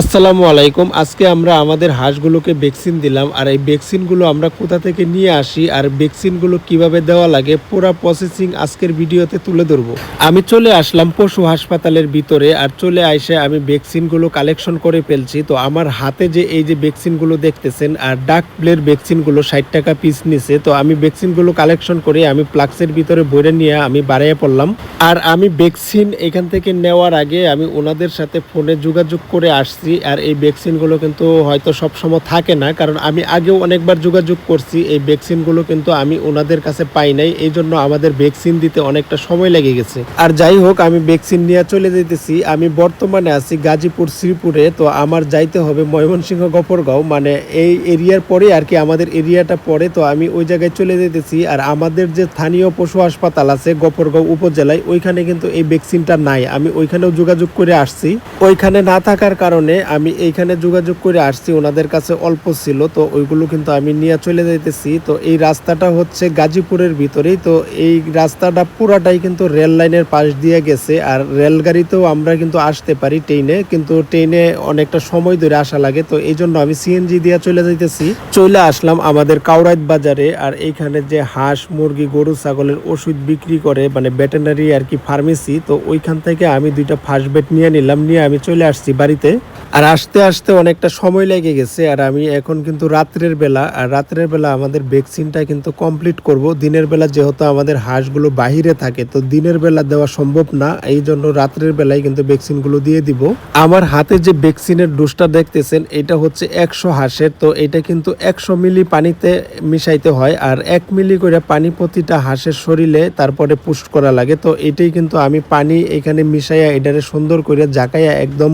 আসসালামু আলাইকুম। আজকে আমরা আমাদের হাঁসগুলোকে ভ্যাকসিন দিলাম আর এই ভ্যাকসিনগুলো আমরা কোথা থেকে নিয়ে আসি আর ভ্যাকসিনগুলো কীভাবে দেওয়া লাগে পুরো প্রসেসিং আজকের ভিডিওতে তুলে ধরবো। আমি চলে আসলাম পশু হাসপাতালের ভিতরে আর চলে আইসে আমি ভ্যাকসিনগুলো কালেকশন করে ফেলছি। তো আমার হাতে যে এই যে ভ্যাকসিনগুলো দেখতেছেন আর ডাক প্লের ভ্যাকসিনগুলো ষাট টাকা পিস নিছে। তো আমি ভ্যাকসিনগুলো কালেকশন করে আমি প্লাক্সের ভিতরে ভরে নিয়ে আমি বাড়াইয়া পড়লাম। আর আমি ভ্যাকসিন এখান থেকে নেওয়ার আগে আমি ওনাদের সাথে ফোনে যোগাযোগ করে আসছি। আর এই ভ্যাকসিনগুলো কিন্তু হয়তো সবসময় থাকে না, কারণ আমি আগেও অনেকবার যোগাযোগ করছি, এই ভ্যাকসিনগুলো কিন্তু আমি ওনাদের কাছে পাই নাই, এই জন্য আমাদের ভ্যাকসিন দিতে অনেকটা সময় লেগে গেছে। আর যাই হোক, আমি ভ্যাকসিন নিয়ে চলে যেতেছি আমি বর্তমানে আছি গাজীপুর শ্রীপুরে, তো আমার যাইতে হবে ময়মনসিংহ গফরগাঁও মানে এই এরিয়ার পরে আর কি আমাদের এরিয়াটা পড়ে, তো আমি ওই জায়গায় চলে যেতেছি আর আমাদের যে স্থানীয় পশু হাসপাতাল আছে গফরগাঁও উপজেলায়, ওইখানে কিন্তু এই ভ্যাকসিনটা নাই, আমি ওইখানেও যোগাযোগ করে আসছি। ওইখানে না থাকার কারণে আমি এইখানে যোগাযোগ করে আসছি, ওনাদের কাছে অল্প ছিল, তো ওইগুলো কিন্তু আমি নিয়ে চলে যাইতেছি। তো এই রাস্তাটা হচ্ছে গাজীপুরের ভিতরেই, তো এই রাস্তাটা পুরাটাই কিন্তু রেল লাইনের পাশ দিয়ে গেছে, আর রেলগাড়িতেও আমরা কিন্তু আসতে পারি ট্রেনে, কিন্তু ট্রেনে অনেকটা সময় ধরে আসা লাগে, তো এই জন্য আমি সিএনজি দিয়ে চলে যাইতেছি। চলে আসলাম আমাদের কাউরাইত বাজারে, আর এইখানে যে হাঁস, মুরগি, গরু, ছাগলের ওষুধ বিক্রি করে মানে ভেটেনারি আর কি ফার্মেসি, তো ওইখান থেকে আমি দুইটা ফার্স্ট বেড নিয়ে নিলাম, নিয়ে আমি চলে আসছি বাড়িতে। আর আসতে আসতে অনেকটা সময় লেগে গেছে, আর আমি এখন কিন্তু রাত্রের বেলা, আর রাত্রের বেলা আমাদের ভ্যাকসিনটা কিন্তু কমপ্লিট করব। দিনের বেলা যেহেতু আমাদের হাঁসগুলো বাহিরে থাকে, তো দিনের বেলা দেওয়া সম্ভব না, এই জন্য রাত্রের বেলায় কিন্তু ভ্যাকসিনগুলো দিয়ে দিব। আমার হাতে যে ভ্যাকসিনের ডোজটা দেখতেছেন, এটা হচ্ছে একশো হাঁসের, তো এটা কিন্তু একশো মিলি পানিতে মিশাইতে হয়, আর এক মিলি করে পানি প্রতিটা হাঁসের শরীরে তারপরে পুষ্ট করা লাগে। তো এটাই কিন্তু আমি পানি এখানে মিশাইয়া, এটারে সুন্দর করে জাকাইয়া একদম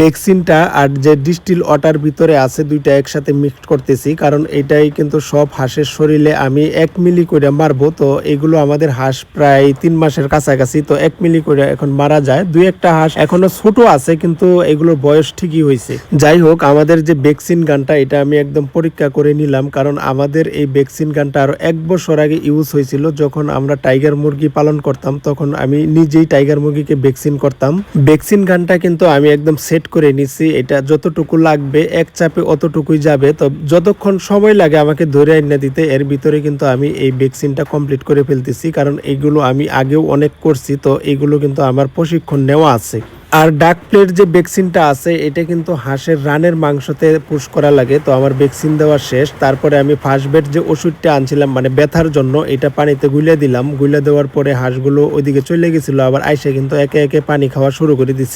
ভ্যাকসিনটা আর যে ডিস্টিল ওয়াটার ভিতরে আছে দুইটা একসাথে মিক্সড করতেছি, কারণ এটাই কিন্তু সব হাঁসের শরীরে আমি এক মিলি করে মারবো। তো এগুলো আমাদের হাঁস প্রায় তিন মাসের কাছাকাছি, তো এক মিলি করে এখন মারা যায়। দুই একটা হাঁস এখনও ছোট আছে, কিন্তু এগুলোর বয়স ঠিকই হয়েছে। যাই হোক, আমাদের যে ভ্যাকসিন গানটা, এটা আমি একদম পরীক্ষা করে নিলাম, কারণ আমাদের এই ভ্যাকসিন গানটা আরও এক বছর আগে ইউজ হয়েছিল, যখন আমরা টাইগার মুরগি পালন করতাম, তখন আমি নিজেই টাইগার মুরগিকে ভ্যাকসিন করতাম। ভ্যাকসিন গানটা কিন্তু আমি একদম সেট করে নিছি এটা যতটুকু লাগবে, এক চাপে অতটুকুই যাবে। তো যতক্ষণ সময় লাগে আমাকে ধরে এনে দিতে, এর ভিতরে কিন্তু আমি এই ভ্যাকসিনটা কমপ্লিট করে ফেলতেছি, কারণ এইগুলো আমি আগেও অনেক করছি, তো এইগুলো কিন্তু আমার প্রশিক্ষণ নেওয়া আছে। আর ডাক প্লেট যে ভ্যাকসিনটা আছে, এটা কিন্তু হাঁসের রানের মাংসতে পুশ করা লাগে, তো আমার ভ্যাকসিন দেওয়া শেষ। তারপরে আমি ফার্স্ট বেড যে ওষুধটা আনছিলাম মানে ব্যথার জন্য, এটা পানিতে গুলে দিলাম। গুলে দেওয়ার পরে হাঁসগুলো ওইদিকে চলে গেছিল, আবার আইসে কিন্তু একে একে পানি খাওয়া শুরু করে দিচ্ছে